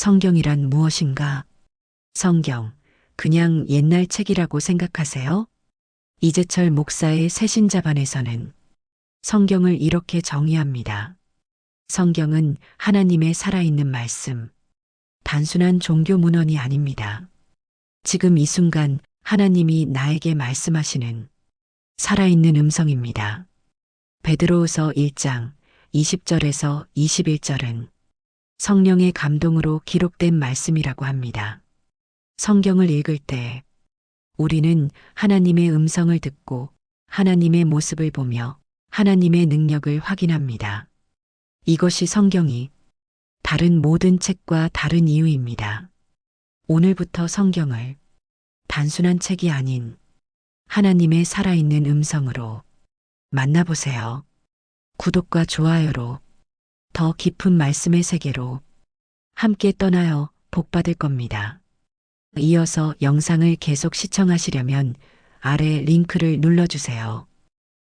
성경이란 무엇인가? 성경, 그냥 옛날 책이라고 생각하세요? 이재철 목사의 새신자반에서는 성경을 이렇게 정의합니다. 성경은 하나님의 살아있는 말씀, 단순한 종교 문헌이 아닙니다. 지금 이 순간 하나님이 나에게 말씀하시는 살아있는 음성입니다. 베드로후서 1장 20절에서 21절은 성령의 감동으로 기록된 말씀이라고 합니다. 성경을 읽을 때 우리는 하나님의 음성을 듣고 하나님의 모습을 보며 하나님의 능력을 확인합니다. 이것이 성경이 다른 모든 책과 다른 이유입니다. 오늘부터 성경을 단순한 책이 아닌 하나님의 살아있는 음성으로 만나보세요. 구독과 좋아요로 더 깊은 말씀의 세계로 함께 떠나요 복받을 겁니다. 이어서 영상을 계속 시청하시려면 아래 링크를 눌러주세요.